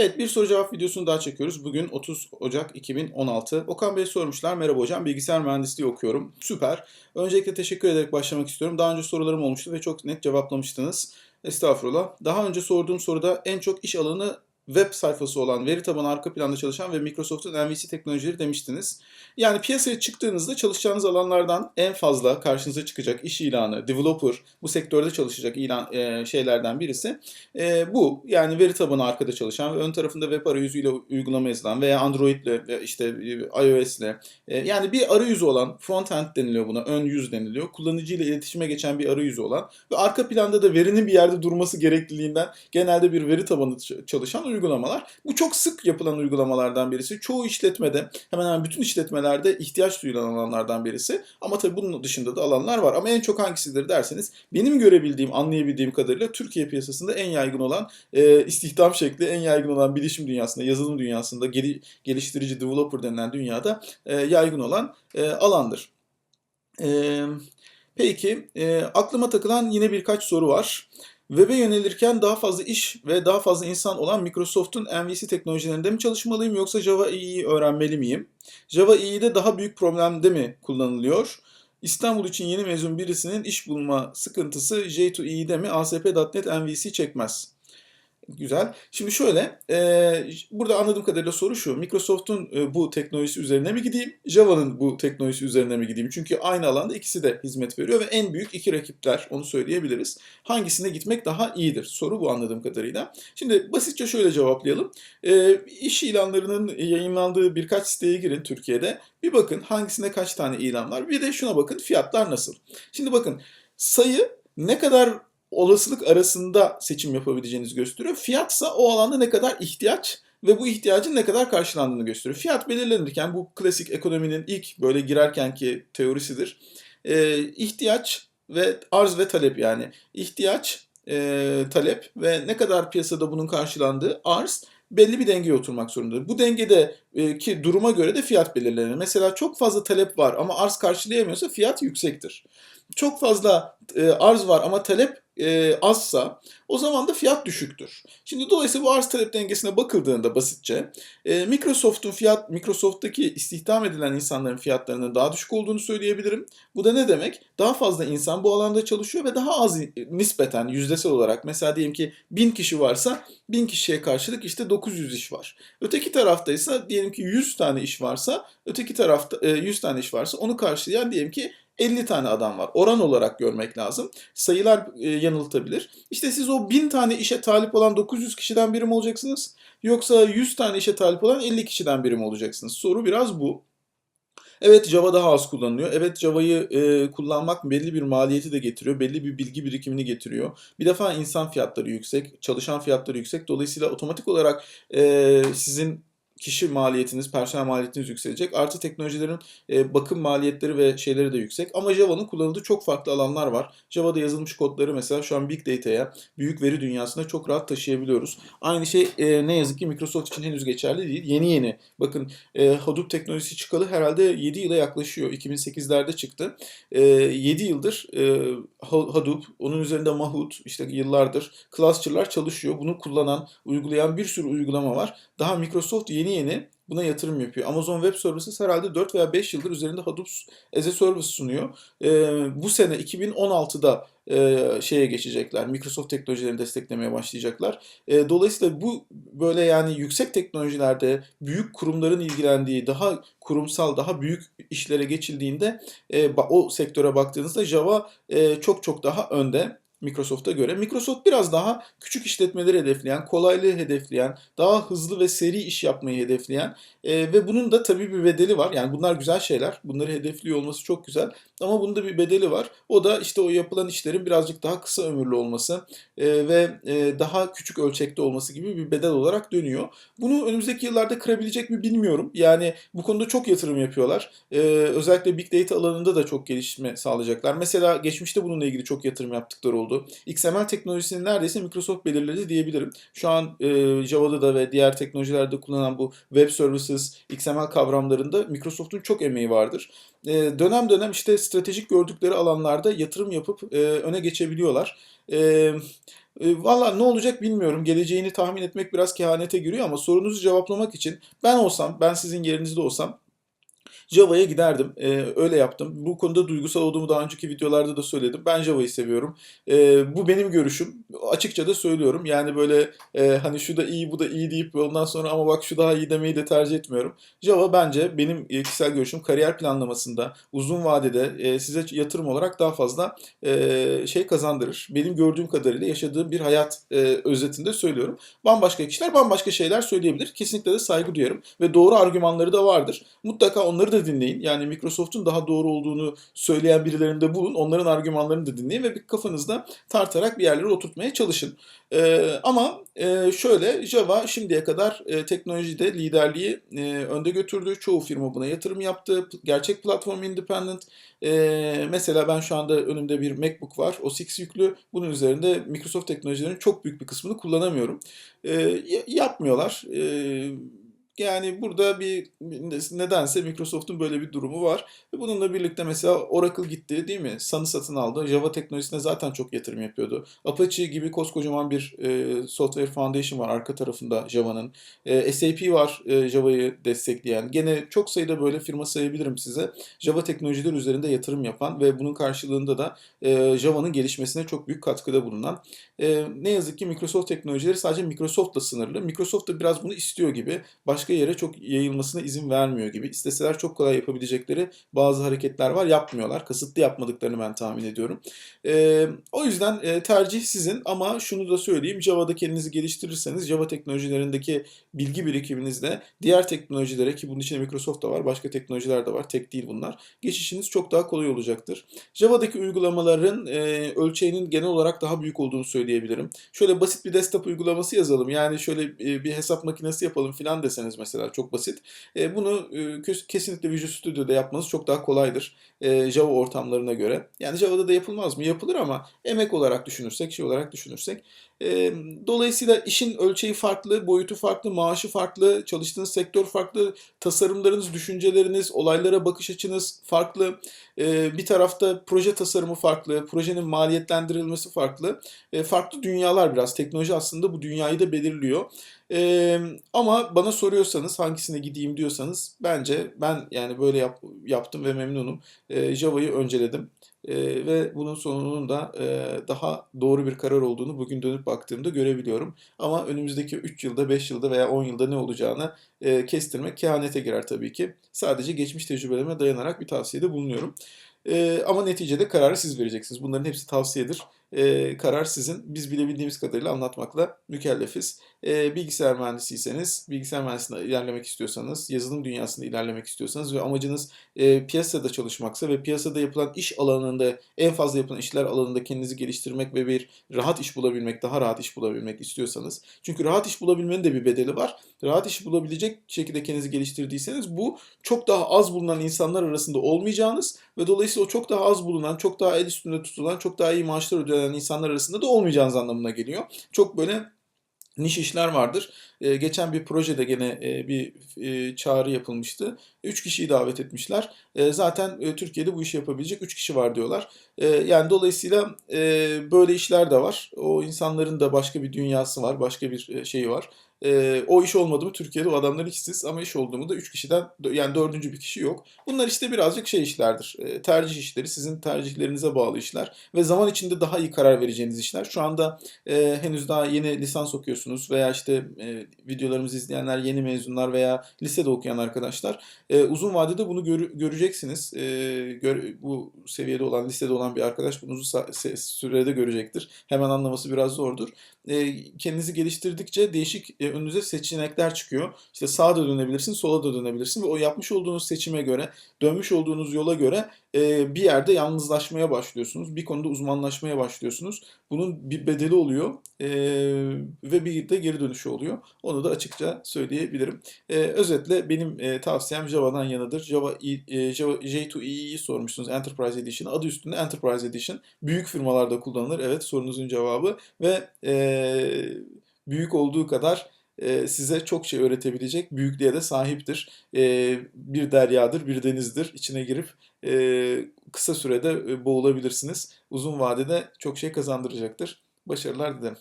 Evet bir soru cevap videosunu daha çekiyoruz. Bugün 30 Ocak 2016. Okan Bey sormuşlar. Merhaba hocam bilgisayar mühendisliği okuyorum. Süper. Öncelikle teşekkür ederek başlamak istiyorum. Daha önce sorularım olmuştu ve çok net cevaplamıştınız. Estağfurullah. Daha önce sorduğum soruda en çok iş alanı web sayfası olan, veri tabanı arka planda çalışan ve Microsoft'un MVC teknolojileri demiştiniz. Yani piyasaya çıktığınızda çalışacağınız alanlardan en fazla karşınıza çıkacak iş ilanı, developer, bu sektörde çalışacak ilan e, şeylerden birisi e, bu. Yani veri tabanı arkada çalışan ve ön tarafında web arayüzüyle uygulama yazılan veya Android ile ve işte e, iOS ile e, yani bir arayüzü olan frontend deniliyor buna, ön yüz deniliyor. Kullanıcı ile iletişime geçen bir arayüzü olan ve arka planda da verinin bir yerde durması gerekliliğinden genelde bir veri tabanı çalışan uygulamalar. Bu çok sık yapılan uygulamalardan birisi. Çoğu işletmede, hemen hemen bütün işletmelerde ihtiyaç duyulan alanlardan birisi. Ama tabii bunun dışında da alanlar var. Ama en çok hangisidir derseniz benim görebildiğim, anlayabildiğim kadarıyla Türkiye piyasasında en yaygın olan e, istihdam şekli, en yaygın olan bilişim dünyasında, yazılım dünyasında, gel, geliştirici, developer denilen dünyada e, yaygın olan e, alandır. E, peki, e, aklıma takılan yine birkaç soru var. Web'e yönelirken daha fazla iş ve daha fazla insan olan Microsoft'un MVC teknolojilerinde mi çalışmalıyım yoksa Java EE'yi öğrenmeli miyim? Java EE'de daha büyük problemde mi kullanılıyor? İstanbul için yeni mezun birisinin iş bulma sıkıntısı J2EE'de mi ASP.NET MVC çekmez? Güzel. Şimdi şöyle, e, burada anladığım kadarıyla soru şu. Microsoft'un e, bu teknolojisi üzerine mi gideyim? Java'nın bu teknolojisi üzerine mi gideyim? Çünkü aynı alanda ikisi de hizmet veriyor ve en büyük iki rakipler, onu söyleyebiliriz. Hangisine gitmek daha iyidir? Soru bu anladığım kadarıyla. Şimdi basitçe şöyle cevaplayalım. E, iş ilanlarının yayınlandığı birkaç siteye girin Türkiye'de. Bir bakın hangisinde kaç tane ilan var. Bir de şuna bakın fiyatlar nasıl? Şimdi bakın sayı ne kadar olasılık arasında seçim yapabileceğinizi gösteriyor. Fiyatsa o alanda ne kadar ihtiyaç ve bu ihtiyacın ne kadar karşılandığını gösteriyor. Fiyat belirlenirken bu klasik ekonominin ilk böyle girerkenki teorisidir. Ee, ihtiyaç ve arz ve talep yani ihtiyaç, e, talep ve ne kadar piyasada bunun karşılandığı arz belli bir dengeye oturmak zorundadır. Bu dengede e, ki duruma göre de fiyat belirlenir. Mesela çok fazla talep var ama arz karşılayamıyorsa fiyat yüksektir. Çok fazla e, arz var ama talep e, azsa o zaman da fiyat düşüktür. Şimdi dolayısıyla bu arz talep dengesine bakıldığında basitçe e, Microsoft'un fiyat Microsoft'taki istihdam edilen insanların fiyatlarının daha düşük olduğunu söyleyebilirim. Bu da ne demek? Daha fazla insan bu alanda çalışıyor ve daha az nispeten yüzdesel olarak mesela diyelim ki 1000 kişi varsa 1000 kişiye karşılık işte 900 iş var. Öteki tarafta ise diyelim ki 100 tane iş varsa öteki tarafta 100 tane iş varsa onu karşılayan diyelim ki 50 tane adam var. Oran olarak görmek lazım. Sayılar e, yanıltabilir. İşte siz o 1000 tane işe talip olan 900 kişiden biri mi olacaksınız? Yoksa 100 tane işe talip olan 50 kişiden biri mi olacaksınız? Soru biraz bu. Evet Java daha az kullanılıyor. Evet Java'yı e, kullanmak belli bir maliyeti de getiriyor. Belli bir bilgi birikimini getiriyor. Bir defa insan fiyatları yüksek, çalışan fiyatları yüksek. Dolayısıyla otomatik olarak e, sizin kişi maliyetiniz, personel maliyetiniz yükselecek. Artı teknolojilerin e, bakım maliyetleri ve şeyleri de yüksek. Ama Java'nın kullanıldığı çok farklı alanlar var. Java'da yazılmış kodları mesela şu an Big Data'ya, büyük veri dünyasına çok rahat taşıyabiliyoruz. Aynı şey e, ne yazık ki Microsoft için henüz geçerli değil. Yeni yeni. Bakın e, Hadoop teknolojisi çıkalı herhalde 7 yıla yaklaşıyor. 2008'lerde çıktı. E, 7 yıldır e, Hadoop, onun üzerinde Mahout, işte yıllardır cluster'lar çalışıyor. Bunu kullanan, uygulayan bir sürü uygulama var. Daha Microsoft yeni yeni yeni buna yatırım yapıyor. Amazon Web Services herhalde 4 veya 5 yıldır üzerinde Hadoop as a Service sunuyor. E, bu sene 2016'da e, şeye geçecekler. Microsoft teknolojilerini desteklemeye başlayacaklar. E, dolayısıyla bu böyle yani yüksek teknolojilerde büyük kurumların ilgilendiği daha kurumsal daha büyük işlere geçildiğinde e, o sektöre baktığınızda Java e, çok çok daha önde. Microsoft'a göre. Microsoft biraz daha küçük işletmeleri hedefleyen, kolaylığı hedefleyen, daha hızlı ve seri iş yapmayı hedefleyen e, ve bunun da tabii bir bedeli var. Yani bunlar güzel şeyler. Bunları hedefliyor olması çok güzel. Ama bunda bir bedeli var. O da işte o yapılan işlerin birazcık daha kısa ömürlü olması e, ve e, daha küçük ölçekte olması gibi bir bedel olarak dönüyor. Bunu önümüzdeki yıllarda kırabilecek mi bilmiyorum. Yani bu konuda çok yatırım yapıyorlar. E, özellikle Big Data alanında da çok gelişme sağlayacaklar. Mesela geçmişte bununla ilgili çok yatırım yaptıkları oldu oldu. XML teknolojisini neredeyse Microsoft belirledi diyebilirim. Şu an e, Java'da da ve diğer teknolojilerde kullanılan bu Web Services, XML kavramlarında Microsoft'un çok emeği vardır. E, dönem dönem işte stratejik gördükleri alanlarda yatırım yapıp e, öne geçebiliyorlar. E, E, Valla ne olacak bilmiyorum. Geleceğini tahmin etmek biraz kehanete giriyor ama sorunuzu cevaplamak için ben olsam, ben sizin yerinizde olsam Java'ya giderdim. Ee, öyle yaptım. Bu konuda duygusal olduğumu daha önceki videolarda da söyledim. Ben Java'yı seviyorum. Ee, bu benim görüşüm. Açıkça da söylüyorum. Yani böyle e, hani şu da iyi bu da iyi deyip ondan sonra ama bak şu daha iyi demeyi de tercih etmiyorum. Java bence benim e, kişisel görüşüm kariyer planlamasında uzun vadede e, size yatırım olarak daha fazla e, şey kazandırır. Benim gördüğüm kadarıyla yaşadığım bir hayat e, özetinde söylüyorum. Bambaşka kişiler bambaşka şeyler söyleyebilir. Kesinlikle de saygı duyarım ve doğru argümanları da vardır. Mutlaka onları da dinleyin. Yani Microsoft'un daha doğru olduğunu söyleyen birilerinde bulun. Onların argümanlarını da dinleyin ve bir kafanızda tartarak bir yerlere oturtmaya çalışın. Ee, ama e, şöyle Java şimdiye kadar e, teknolojide liderliği e, önde götürdü. Çoğu firma buna yatırım yaptı. Gerçek platform independent. E, mesela ben şu anda önümde bir MacBook var. O 6 yüklü. Bunun üzerinde Microsoft teknolojilerinin çok büyük bir kısmını kullanamıyorum. E, yapmıyorlar. E, yani burada bir nedense Microsoft'un böyle bir durumu var. Ve bununla birlikte mesela Oracle gitti değil mi? Sun'ı satın aldı. Java teknolojisine zaten çok yatırım yapıyordu. Apache gibi koskocaman bir e, Software Foundation var arka tarafında Java'nın. E, SAP var e, Java'yı destekleyen. Gene çok sayıda böyle firma sayabilirim size. Java teknolojileri üzerinde yatırım yapan ve bunun karşılığında da e, Java'nın gelişmesine çok büyük katkıda bulunan. E, ne yazık ki Microsoft teknolojileri sadece Microsoft'la sınırlı. Microsoft da biraz bunu istiyor gibi. Başka yere çok yayılmasına izin vermiyor gibi. İsteseler çok kolay yapabilecekleri bazı hareketler var. Yapmıyorlar. Kasıtlı yapmadıklarını ben tahmin ediyorum. E, o yüzden e, tercih sizin ama şunu da söyleyeyim. Java'da kendinizi geliştirirseniz Java teknolojilerindeki bilgi birikiminizle diğer teknolojilere ki bunun içinde Microsoft da var. Başka teknolojiler de var. Tek değil bunlar. Geçişiniz çok daha kolay olacaktır. Java'daki uygulamaların e, ölçeğinin genel olarak daha büyük olduğunu söyleyebilirim. Şöyle basit bir desktop uygulaması yazalım. Yani şöyle e, bir hesap makinesi yapalım filan deseniz mesela çok basit. E, bunu e, kesinlikle Visual Studio'da yapmanız çok daha kolaydır. E, Java ortamlarına göre. Yani Java'da da yapılmaz mı? Yapılır ama emek olarak düşünürsek, şey olarak düşünürsek e, dolayısıyla işin ölçeği farklı, boyutu farklı, maaşı farklı, çalıştığınız sektör farklı, tasarımlarınız, düşünceleriniz, olaylara bakış açınız farklı. E, bir tarafta proje tasarımı farklı, projenin maliyetlendirilmesi farklı. E, farklı dünyalar biraz. Teknoloji aslında bu dünyayı da belirliyor. Ee, ama bana soruyorsanız hangisine gideyim diyorsanız bence ben yani böyle yap, yaptım ve memnunum. Ee, Java'yı önceledim. Ee, ve bunun sonunun da e, daha doğru bir karar olduğunu bugün dönüp baktığımda görebiliyorum. Ama önümüzdeki 3 yılda, 5 yılda veya 10 yılda ne olacağını e, kestirmek kehanete girer tabii ki. Sadece geçmiş tecrübelerime dayanarak bir tavsiyede bulunuyorum. E, ama neticede kararı siz vereceksiniz. Bunların hepsi tavsiyedir. E, karar sizin. Biz bilebildiğimiz kadarıyla anlatmakla mükellefiz. E, bilgisayar mühendisiyseniz, bilgisayar mühendisliğinde ilerlemek istiyorsanız, yazılım dünyasında ilerlemek istiyorsanız ve amacınız e, piyasada çalışmaksa ve piyasada yapılan iş alanında, en fazla yapılan işler alanında kendinizi geliştirmek ve bir rahat iş bulabilmek, daha rahat iş bulabilmek istiyorsanız. Çünkü rahat iş bulabilmenin de bir bedeli var. Rahat iş bulabilecek şekilde kendinizi geliştirdiyseniz bu çok daha az bulunan insanlar arasında olmayacağınız ve dolayısıyla o çok daha az bulunan, çok daha el üstünde tutulan, çok daha iyi maaşlar ödenen insanlar arasında da olmayacağınız anlamına geliyor. Çok böyle niş işler vardır. E, geçen bir projede gene e, bir e, çağrı yapılmıştı. Üç kişiyi davet etmişler. E, zaten e, Türkiye'de bu işi yapabilecek üç kişi var diyorlar. E, yani dolayısıyla e, böyle işler de var. O insanların da başka bir dünyası var, başka bir şeyi var. E, o iş olmadı mı Türkiye'de o adamlar işsiz ama iş oldu mu da 3 kişiden yani dördüncü bir kişi yok. Bunlar işte birazcık şey işlerdir. E, tercih işleri, sizin tercihlerinize bağlı işler ve zaman içinde daha iyi karar vereceğiniz işler. Şu anda e, henüz daha yeni lisans okuyorsunuz veya işte e, videolarımızı izleyenler yeni mezunlar veya lisede okuyan arkadaşlar e, uzun vadede bunu gör, göreceksiniz. E, gör, bu seviyede olan, lisede olan bir arkadaş bunu uzun sürede görecektir. Hemen anlaması biraz zordur. E, kendinizi geliştirdikçe değişik e, önünüze seçenekler çıkıyor. İşte sağa da dönebilirsin, sola da dönebilirsin ve o yapmış olduğunuz seçime göre, dönmüş olduğunuz yola göre e, bir yerde yalnızlaşmaya başlıyorsunuz. Bir konuda uzmanlaşmaya başlıyorsunuz. Bunun bir bedeli oluyor e, ve bir de geri dönüşü oluyor. Onu da açıkça söyleyebilirim. E, özetle benim e, tavsiyem Java'dan yanıdır. Java, e, Java J2EE'yi sormuşsunuz Enterprise Edition. Adı üstünde Enterprise Edition. Büyük firmalarda kullanılır. Evet sorunuzun cevabı ve e, büyük olduğu kadar e, size çok şey öğretebilecek büyüklüğe de sahiptir. E, bir deryadır, bir denizdir. İçine girip e, kısa sürede boğulabilirsiniz. Uzun vadede çok şey kazandıracaktır. Başarılar dilerim.